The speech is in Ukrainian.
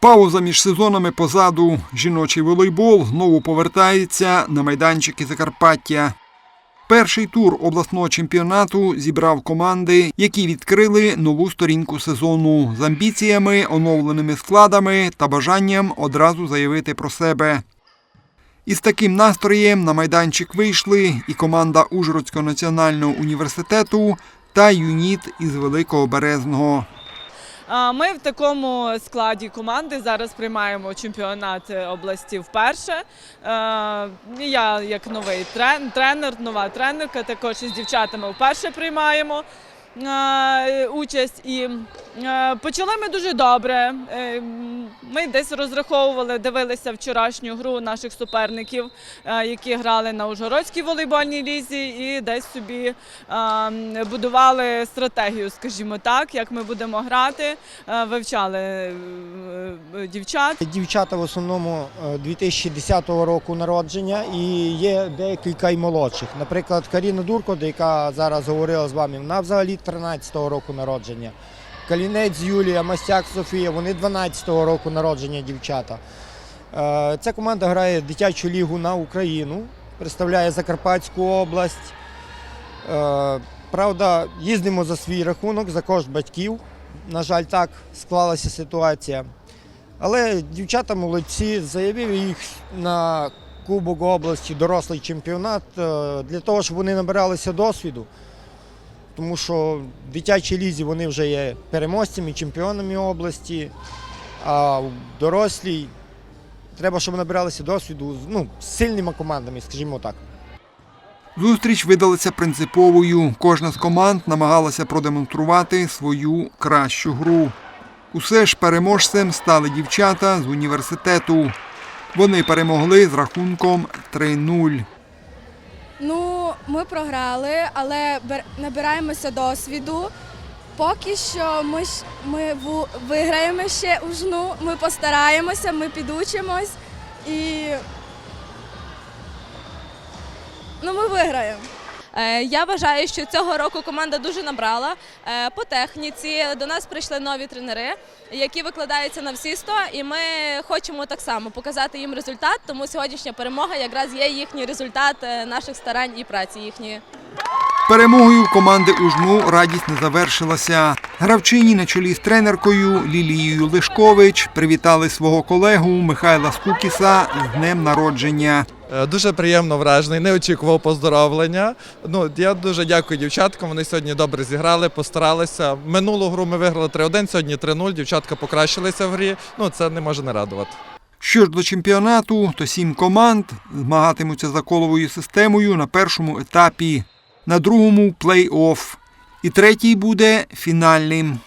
Пауза між сезонами позаду. Жіночий волейбол знову повертається на майданчики Закарпаття. Перший тур обласного чемпіонату зібрав команди, які відкрили нову сторінку сезону з амбіціями, оновленими складами та бажанням одразу заявити про себе. Із таким настроєм на майданчик вийшли і команда Ужгородського національного університету та юніт із Великого Березного. Ми в такому складі команди зараз приймаємо чемпіонат області вперше. Е, Я як новий тренер, нова тренерка, також із дівчатами вперше приймаємо е, участь. Е, почали ми дуже добре. Е, Ми десь розраховували, дивилися вчорашню гру наших суперників, е, які грали на Ужгородській волейбольній лізі, і десь собі е, будували стратегію, скажімо так, як ми будемо грати, Е, вивчали е, е, дівчат. Дівчата в основному е, 2010 року народження і є декілька й молодших. Наприклад, Каріна Дурко, яка зараз говорила з вами, вона взагалі 13-го року народження. Калінець Юлія, Мастяк Софія, вони 12-го року народження дівчата. Е, Ця команда грає дитячу лігу на Україну, представляє Закарпатську область. Е, Правда, їздимо за свій рахунок, за кошт батьків. На жаль, так склалася ситуація. Але дівчата молодці, заявив їх на Кубок області, дорослий чемпіонат е, для того, щоб вони набиралися досвіду. Тому що в дитячій лізі вони вже є переможцями, чемпіонами області, а в дорослій треба, щоб набиралися досвіду ну, з сильними командами, скажімо так. Зустріч видалася принциповою. Кожна з команд намагалася продемонструвати свою кращу гру. Усе ж переможцем стали дівчата з університету. Вони перемогли з рахунком 3-0. Ну, ми програли, але набираємося досвіду. Поки що ми, ми виграємо ще у жну, ми постараємося, ми підучимось і ну, ми виграємо. Е, Я вважаю, що цього року команда дуже набрала Е, по техніці. До нас прийшли нові тренери, які викладаються на всі 100, і ми хочемо так само показати їм результат. Тому сьогоднішня перемога якраз є їхній результат е, наших старань і праці їхньої. Перемогою команди Ужну радість не завершилася. Гравчині на чолі з тренеркою Лілією Лишкович привітали свого колегу Михайла Скукіса з днем народження. Е, Дуже приємно вражений, не очікував поздоровлення. Ну, я дуже дякую дівчаткам. Вони сьогодні добре зіграли, постаралися. Минулу гру ми виграли 3-1, сьогодні 3-0. Дівчатка покращилися в грі. Ну, це не може не радувати. Що ж до чемпіонату, то сім команд змагатимуться за коловою системою на першому етапі, на другому плей-офф. І третій буде фінальним.